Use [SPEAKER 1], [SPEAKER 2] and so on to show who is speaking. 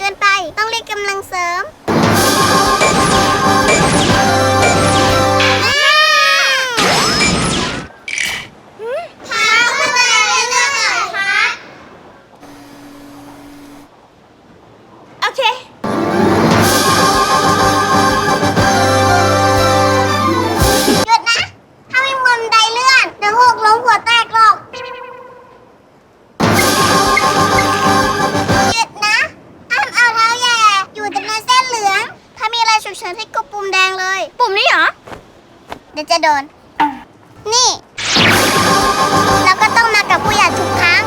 [SPEAKER 1] กินไป ต้องเรียกกำลังเสริม
[SPEAKER 2] โอเค
[SPEAKER 1] หยุดนะ ถ้ามีมุมใดเลื่อนเดี๋ยวหกล้มหัวแต ฉุเฉินให้กดปุ่มแดงเลย
[SPEAKER 2] ปุ่มนี้เหรอ เ
[SPEAKER 1] ดี๋ยวจะโดน นี่ แล้วก็ต้องมากับผู้ใหญ่ทุกครั้ง